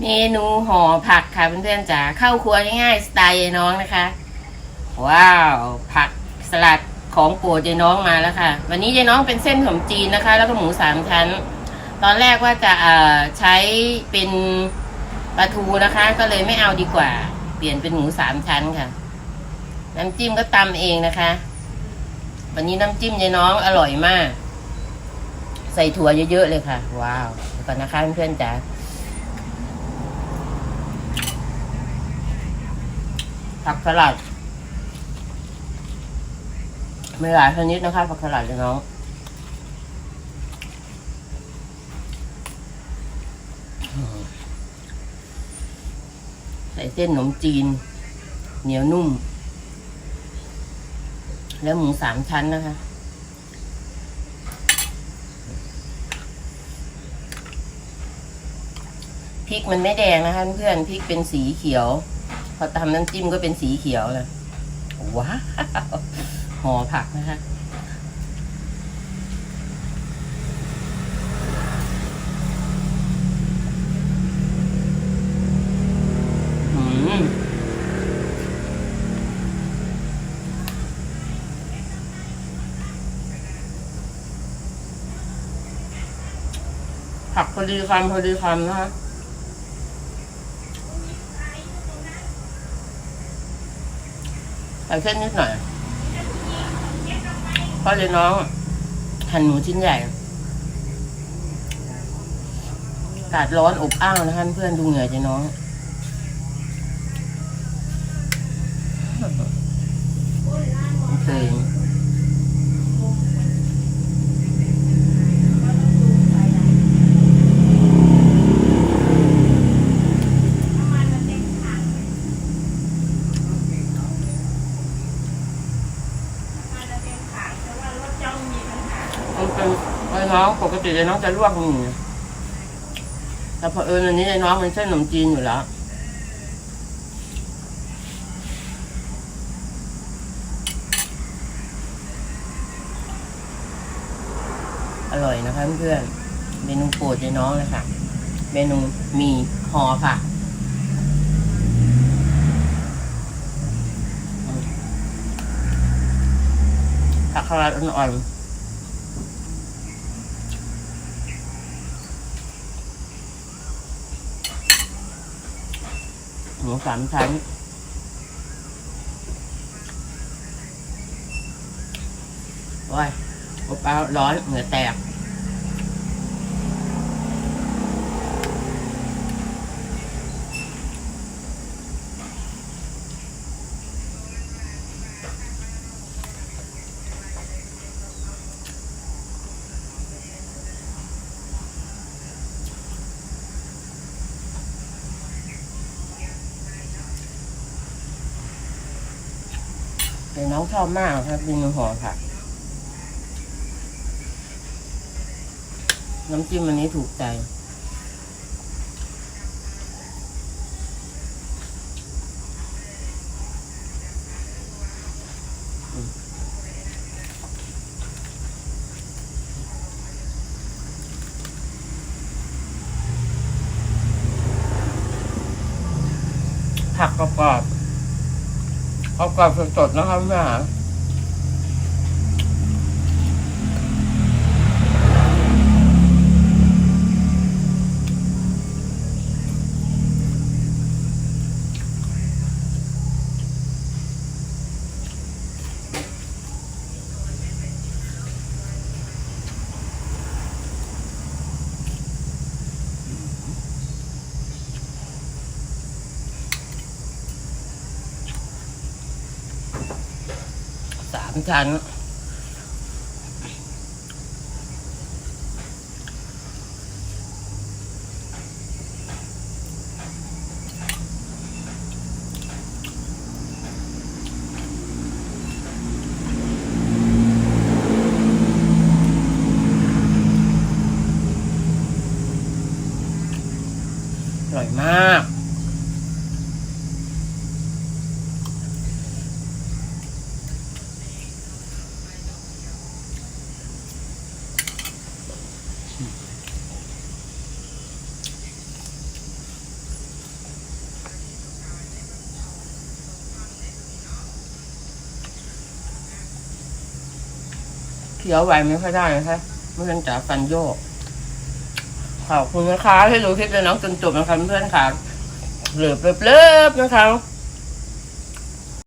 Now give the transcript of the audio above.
เมนูห่อผักค่ะเพื่อนๆจ๋าเข้าครัวง่ายๆสไตล์ยายน้องนะคะ ว้าวผักสลัดของโปรดยายน้องมาแล้วค่ะ วันนี้ยายน้องเป็นเส้นขนมจีนนะคะ แล้วก็หมูสามชั้น ตอนแรกว่าจะเอ่อใช้เป็นปลาทูนะคะ ก็เลยไม่เอาดีกว่า เปลี่ยนเป็นหมูสามชั้นค่ะ น้ำจิ้มก็ตำเองนะคะ วันนี้น้ำจิ้มยายน้องอร่อยมาก ใส่ถั่วเยอะๆเลยค่ะ ว้าวเดี๋ยวก่อนนะคะเพื่อนๆจ๋า ผักสลัดมีหลายชนิดนะคะผักสลัดเลยน้องใส่เส้นขนมจีน เหนียวนุ่ม แล้วหมูสามชั้นนะคะ พริกมันไม่แดงนะคะเพื่อนพริกเป็นสีเขียว พอทำน้ำจิ้มก็เป็นสีเขียวเลยว้าวห่อผักนะคะอืมผักพอดีคำพอดีคำนะคะ ใส่เส้นนิดหน่อยเพราะเลยน้องหั่นหมูชิ้นใหญ่อากาศร้อนอบอ้าวนะคะเพื่อนดูเหนื่อยใจน้อง มันเป็นไอ้น้องปกติไอ้น้องจะลวกมือแต่พอเผอิญอันนี้ไอ้น้องมันเส้นขนมจีนอยู่แล้วอร่อยนะคะเพื่อนเมนูโปรดยายน้องเลยค่ะ เมนูมีห่อค่ะอืมผักคาราดอ่อนๆ หมูสามชั้น โอ้ยอบอ้าวร้อนเหงื่อแตก แต่น้องชอบมากครับเมนูห่อผักน้ำจิ้มอันนี้ถูกใจผักกรอบ เขากลับสดๆนะครับแม่ามชั้นอร่อยมาก คี้ยวไหวไม่ค่อยได้นะคะเพื่อนจ๋าฟันโยก ขอบคุณนะคะให้ดูคลิปเลยน้องจนจบนะคะเพื่อนค่ะเหลือบเลิบนะคะ